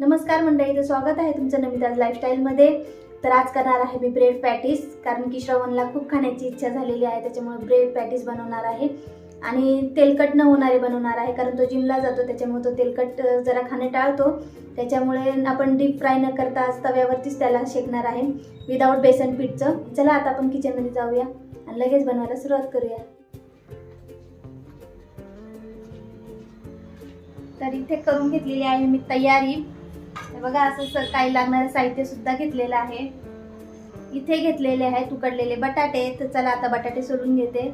नमस्कार मंडळी तर स्वागत आहे तुमचं नमिताज लाईफस्टाईलमध्ये तर आज करणार आहे मी ब्रेड पॅटीस कारण की श्रवणला खूप खाण्याची इच्छा झालेली आहे त्याच्यामुळे ब्रेड पॅटीस बनवणार आहे. आणि तेलकट न होणारे बनवणार आहे कारण तो जिमला जातो त्याच्यामुळे तो तेलकट जरा खाणे टाळतो. त्याच्यामुळे आपण डीप फ्राय न करता तव्यावरतीच त्याला शेकणार आहे विदाऊट बेसन पीठचं. चला आता आपण किचनमध्ये जाऊया आणि लगेच बनवायला सुरुवात करूया. तर इथे करून घेतलेली आहे मी तयारी. बघा असं काही लागणारं साहित्य सुद्धा घेतलेलं आहे. इथे घेतलेले आहेत उकडलेले बटाटे. तर चला आता बटाटे सोडून घेते.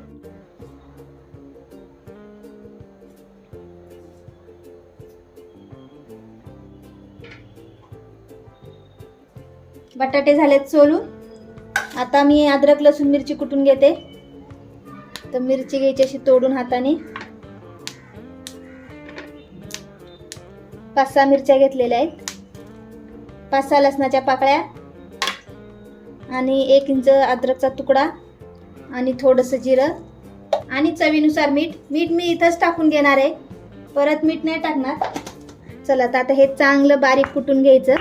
बटाटे झालेत सोलून. आता मी अद्रक लसूण मिरची कुटून घेते. तर मिरची घ्यायची अशी तोडून हाताने. पाच सहा मिरच्या घेतलेल्या आहेत. पाच सहा लसणाच्या पाकळ्या आणि एक इंच अद्रकचा तुकडा आणि थोडंसं जिरं आणि चवीनुसार मीठ. मीठ मी इथंच टाकून घेणार आहे. परत मीठ नाही टाकणार. चला तर आता हे चांगलं बारीक कुटून घ्यायचं.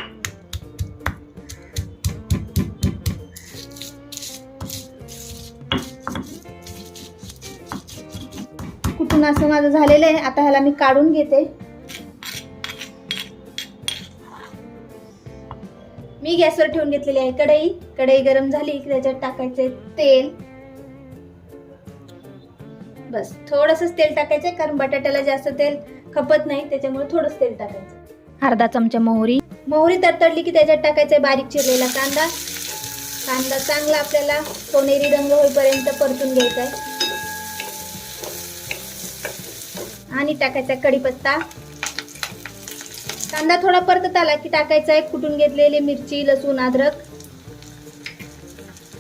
कुटून असं माझं झालेलं आहे. आता ह्याला मी काढून घेते. मी गॅसवर ठेवून घेतलेली आहे. कढई. कढई गरम झाली की त्याच्यात टाकायचे तेल. बस. थोडंसंच तेल टाकायचं कारण बटाट्याला जास्त तेल खपत नाही त्याच्यामुळे थोडंच तेल टाकायचं अर्धा चमचा मोहरी. मोहरी तडतडली की त्याच्यात टाकायचं बारीक चिरलेला कांदा. कांदा चांगला आपल्याला सोनेरी रंग होईपर्यंत परतून घ्यायचा आहे. आणि टाकायचा कढीपत्ता. कांदा थोडा परतत आला की टाकायचा आहे कुटून घेतलेली मिरची लसूण अद्रक.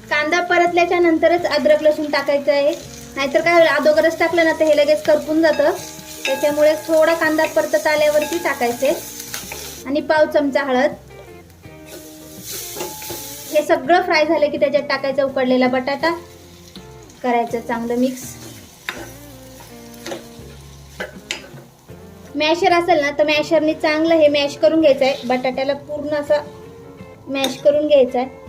कांदा परतल्याच्या नंतरच अद्रक लसूण टाकायचं आहे. नाहीतर काय अदोगरच टाकलं ना तर हे लगेच करपून जातं. त्याच्यामुळे थोडा कांदा परतत आल्यावरती टाकायचे. आणि पाव चमचा हळद. हे सगळं फ्राय झालं की त्याच्यात टाकायचा उकडलेला बटाटा. करायचं चांगलं मिक्स. मॅशर असेल ना तर मॅशरने चांगलं हे मॅश करून घ्यायचं आहे बटाट्याला पूर्ण असं मॅश करून घ्यायचं आहे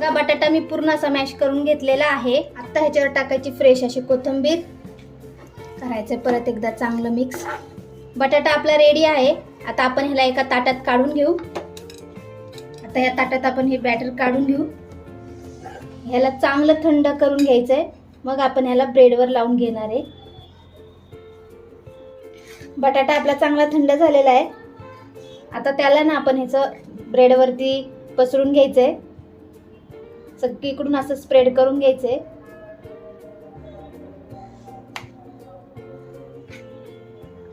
का बटाटा मी पूर्ण असा मॅश करून घेतलेला आहे. आत्ता ह्याच्यावर टाकायची फ्रेश अशी कोथिंबीर. करायचं परत एकदा चांगलं मिक्स. बटाटा आपला रेडी आहे. आता आपण ह्याला एका ताटात काढून घेऊ. आता या ताटात आपण हे बॅटर काढून घेऊ. ह्याला चांगलं थंड करून घ्यायचं आहे मग आपण ह्याला ब्रेडवर लावून घेणार आहे. बटाटा आपला चांगला थंड झालेला आहे. आता त्याला ना आपण ह्याचं ब्रेडवरती पसरून घ्यायचंय. सगळीकडून असं स्प्रेड करून घ्यायचंय.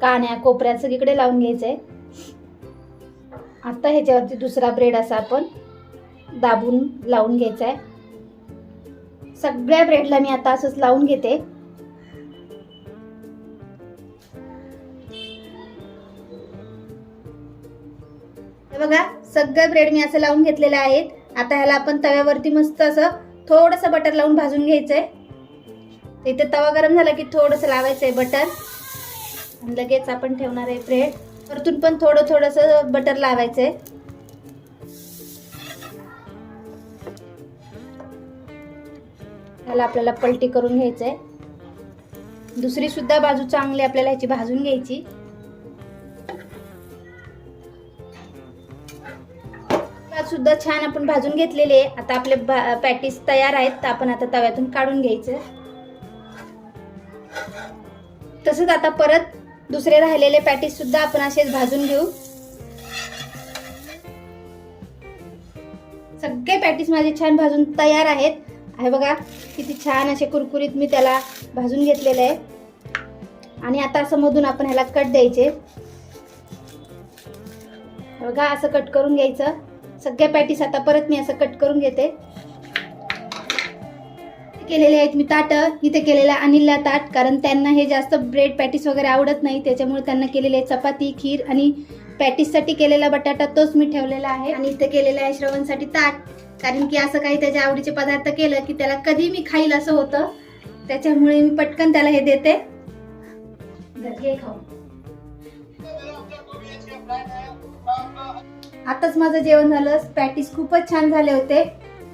कान्या कोपऱ्यात सगळीकडे लावून घ्यायचंय. आता ह्याच्यावरती दुसरा ब्रेड असा आपण दाबून लावून घ्यायचा आहे सगळ्या ब्रेडला मी आता असंच लावून घेते. बघा सगळे ब्रेड मी असं लावून घेतलेले आहेत आता ह्याला आपण तव्यावरती मस्त असं थोडस बटर लावून भाजून घ्यायचंय. आहे इथे तवा गरम झाला की थोडस लावायचंय बटर लगेच आपण ठेवणार आहे ब्रेड परतून पण थोडं थोडस बटर लावायचंय. ह्याला आपल्याला पलटी करून घ्यायचंय. दुसरी सुद्धा बाजू चांगली आपल्याला ह्याची भाजून घ्यायची. भात सुद्धा छान आपण भाजून घेतलेले आहे. आता आपले पॅटीस तयार आहेत तर आपण आता तव्यातून काढून घ्यायचं. तसंच आता परत दुसरे राहिलेले पॅटीस सुद्धा आपण असेच भाजून घेऊ. सगळे पॅटीस माझे छान भाजून तयार आहेत. आहे बघा किती छान असे कुरकुरीत मी त्याला भाजून घेतलेले आहे. आणि आता असं मधून आपण ह्याला कट द्यायचे. बघा असं कट करून घ्यायचं. सगळ्या पॅटीस आता परत मी असं कट करून घेते. केलेले आहेत मी ताट इथे केलेलं आहे अनिलला ताट कारण त्यांना हे जास्त ब्रेड पॅटीस वगैरे आवडत नाही त्याच्यामुळे त्यांना केलेले आहे चपाती खीर आणि पॅटीससाठी केलेला बटाटा तोच मी ठेवलेला आहे. आणि इथे केलेला आहे श्रवणसाठी ताट कारण की असं काही त्याच्या आवडीचे पदार्थ केलं की त्याला कधी मी खाईल असं होतं. त्याच्यामुळे मी पटकन त्याला हे देते. घे खाऊ. आताच माझं जेवण झालं. पॅटीस खूपच छान झाले होते.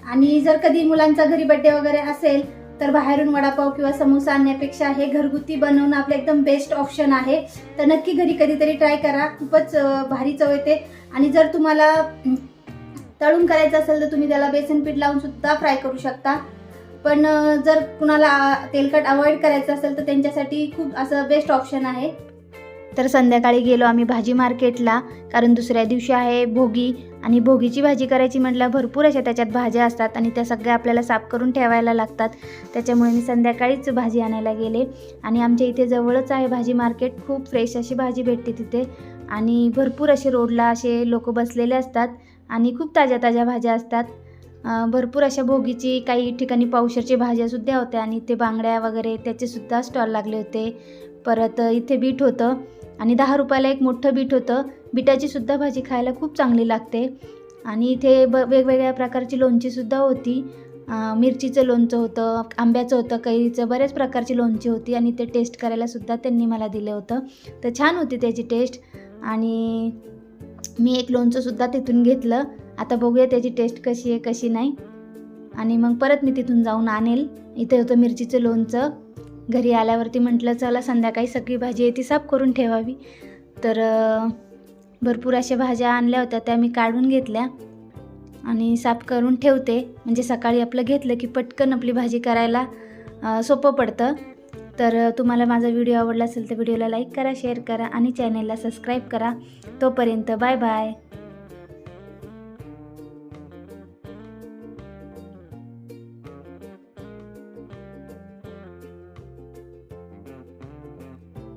आणि जर कधी मुलांचा घरी बड्डे वगैरे असेल तर बाहेरून वडापाव किंवा समोसा आणण्यापेक्षा हे घरगुती बनवणं आपलं एकदम बेस्ट ऑप्शन आहे. तर नक्की घरी कधीतरी ट्राय करा. खूपच भारी चव येते. आणि जर तुम्हाला तळून करायचं असेल तर तुम्ही त्याला बेसन पीठ लावून सुद्धा फ्राय करू शकता. पण जर कुणाला तेलकट अवॉइड करायचं असेल तर त्यांच्यासाठी खूप असं बेस्ट ऑप्शन आहे. तर संध्याकाळी गेलो आम्ही भाजी मार्केटला कारण दुसऱ्या दिवशी आहे भोगी आणि भोगीची भाजी करायची म्हटलं भरपूर अशा त्याच्यात भाज्या असतात आणि त्या सगळ्या आपल्याला साफ करून ठेवायला लागतात. त्याच्यामुळे मी संध्याकाळीच भाजी आणायला गेले आणि आमच्या इथे जवळच आहे भाजी मार्केट खूप फ्रेश अशी भाजी भेटते तिथे आणि भरपूर असे रोडला असे लोक बसलेले असतात आणि खूप ताज्या ताज्या भाज्या असतात. भरपूर अशा भोगीची काही ठिकाणी पावशरची भाज्यासुद्धा होत्या आणि ते बांगड्या वगैरे त्याचेसुद्धा स्टॉल लागले होते. परत इथे बीट होतं आणि दहा रुपयाला एक मोठं बीट होतं. बिटाची सुद्धा भाजी खायला खूप चांगली लागते. आणि इथे ब वेगवेगळ्या प्रकारची लोणचीसुद्धा होती. मिरचीचं लोणचं होतं आंब्याचं होतं कैरीचं बऱ्याच प्रकारची लोणची होती आणि ते टेस्ट करायलासुद्धा त्यांनी मला दिलं होतं. तर छान होती त्याची टेस्ट आणि मी एक लोणचंसुद्धा तिथून घेतलं. आता बघूया त्याची टेस्ट कशी आहे कशी नाही. आणि मग परत मी तिथून जाऊन आणेल. इथे होतं मिरचीचं लोणचं. घरी आल्यावरती म्हटलं चला संध्याकाळी सगळी भाजी आहे ती साफ करून ठेवावी. तर भरपूर अशा भाज्या आणल्या होत्या त्या मी काढून घेतल्या आणि साफ करून ठेवते. म्हणजे सकाळी आपलं घेतलं की पटकन आपली भाजी करायला सोपं पडतं. तर तुम्हाला माझा व्हिडिओ आवडला असेल तर व्हिडिओला लाईक करा शेअर करा आणि चॅनेलला सबस्क्राईब करा. तोपर्यंत बाय बाय.